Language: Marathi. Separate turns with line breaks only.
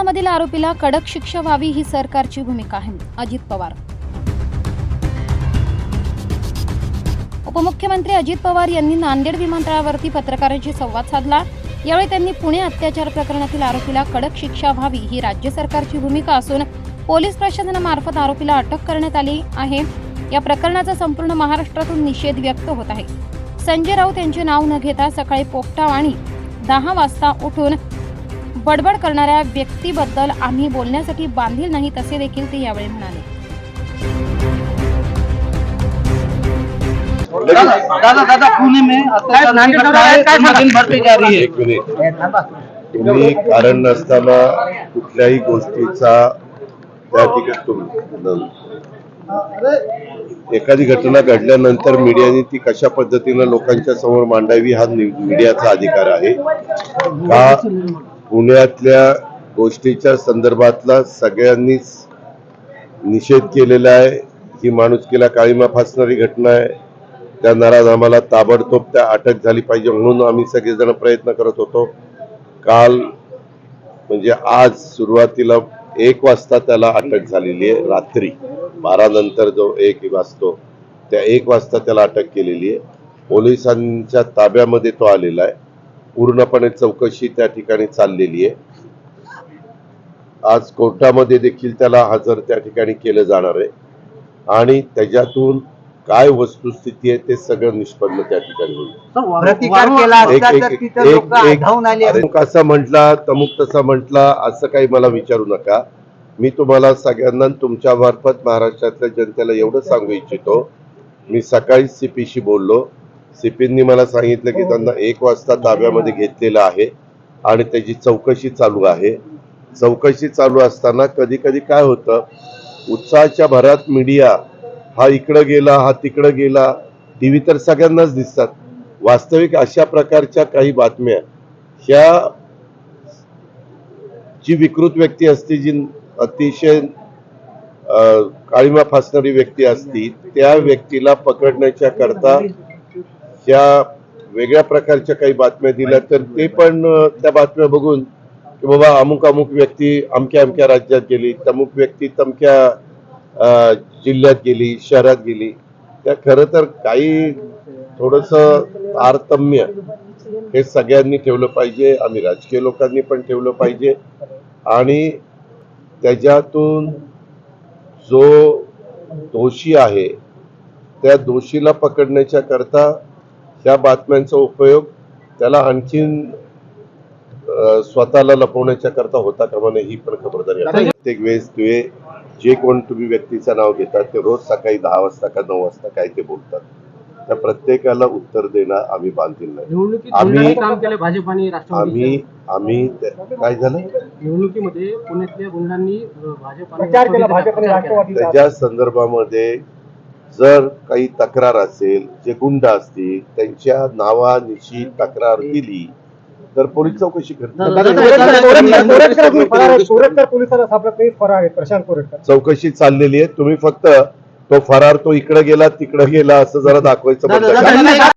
प्रकरणामधील आरोपीला कडक शिक्षा व्हावी ही सरकारची भूमिका आहे. अजित पवार. उपमुख्यमंत्री अजित पवार यांनी नांदेड विमानतळावरती पत्रकारांशी संवाद साधला. यावेळी त्यांनी पुणे अत्याचार प्रकरणातील आरोपीला कडक शिक्षा व्हावी ही राज्य सरकारची भूमिका असून पोलीस प्रशासनामार्फत आरोपीला अटक करण्यात आली आहे. या प्रकरणाचा संपूर्ण महाराष्ट्रातून निषेध व्यक्त होत आहे. संजय राऊत यांचे नाव न घेता सकाळी पोपटाव आणि दहा वाजता उठून बडबड करणाऱ्या व्यक्तीबद्दल आम्ही बोलण्यासाठी बांधील नाही तसे देखील ते यावेळी म्हणाले.
दादा दादा पुणे में? अत्याचार की घटनाएं दिन दिन बढ़ती जा रही है
एक मिनिट. तुम्ही कारण नसताना कुठल्याही गोष्टीचा त्या ठिकाणी तुम- एखादी घटना घडल्यानंतर मीडियाने ती कशा पद्धतीनं लोकांच्या समोर मांडावी हा मीडियाचा अधिकार आहे. का पुण्यातल्या गोष्टीच्या संदर्भातला सगळ्यांनीच निषेध केलेला आहे. ही माणुसकीला काळीमा फासणारी घटना आहे. त्या नाराज आम्हाला ताबडतोब त्या अटक झाली पाहिजे म्हणून आम्ही सगळेजण प्रयत्न करत होतो. काल म्हणजे आज सुरुवातीला एक वाजता त्याला अटक झालेली आहे रात्री. बारा नंतर जो एक वाजतो त्या एक वाजता त्याला अटक केलेली आहे. पोलिसांच्या ताब्यामध्ये तो आलेला आहे. पूर्णपणे चौकशी त्या ठिकाणी चाललेली आहे. आज कोर्टामध्ये देखील त्याला हजर त्या ठिकाणी केलं जाणार आहे. आणि त्याच्यातून काय वस्तुस्थिती आहे ते सगळं निष्पन्न त्या ठिकाणी होईल.
प्रतिकार केला
एक
असता तर
एक
तिथं लोक
एक एक
धावून आले.
अरे कसा म्हटला तमुक तसा म्हटला असं काही मला विचारू नका. मी तुम्हाला सगळ्यांना तुमच्या मार्फत महाराष्ट्रातल्या जनतेला एवढं सांगू इच्छितो. मी सकाळी सीपीशी बोललो. सीपींनी मला सांगितलं की त्यांना एक वाजता ताब्यामध्ये घेतलेलं आहे आणि त्याची चौकशी चालू आहे. चौकशी चालू असताना कधी कधी काय होतं उत्साहाच्या भरात मीडिया हा इकडं गेला हा तिकडं गेला टीव्ही तर सगळ्यांनाच दिसतात. वास्तविक अशा प्रकारच्या काही बातम्या ह्या जी विकृत व्यक्ती असते जी अतिशय काळीमा फासणारी व्यक्ती असती त्या व्यक्तीला पकडण्याच्या करता ह्या वेगळ्या प्रकारच्या काही बातम्या दिल्या तर ते पण त्या बातम्या बघून की बाबा अमुक अमुक व्यक्ती अमक्या अमक्या राज्यात गेली तमुक व्यक्ती तमक्या जिल्ह्यात गेली शहरात गेली. त्या खरं तर काही थोडस तारतम्य हे सगळ्यांनी ठेवलं पाहिजे आम्ही राजकीय लोकांनी पण ठेवलं पाहिजे. आणि त्याच्यातून जो दोषी आहे त्या दोषीला पकडण्याच्या करता ह्या बातम्यांचा उपयोग त्याला आणखीन स्वतःला लपवण्याच्या करता होता कामा नये ही पण खबरदारी. प्रत्येक वेळेस तुम्ही जे कोण तुम्ही व्यक्तीचं नाव घेतात ते रोज सकाळी दहा वाजता का नऊ वाजता काय ते बोलतात. त्या प्रत्येकाला उत्तर देणं आम्ही बांधील नाही. आम्ही- आम्ही आम्ही काय झालं?
निवडणुकीमध्ये पुण्यातल्या गुंडांनी
त्याच्या संदर्भामध्ये जर काही तक्रार असेल जे गुंड असतील त्यांच्या नावानिशी तक्रार दिली तर पोलीस चौकशी करतात चौकशी चाललेली आहे तुम्ही फक्त तो फरार तो इकडे गेला तिकडे गेला असं जरा दाखवायचं.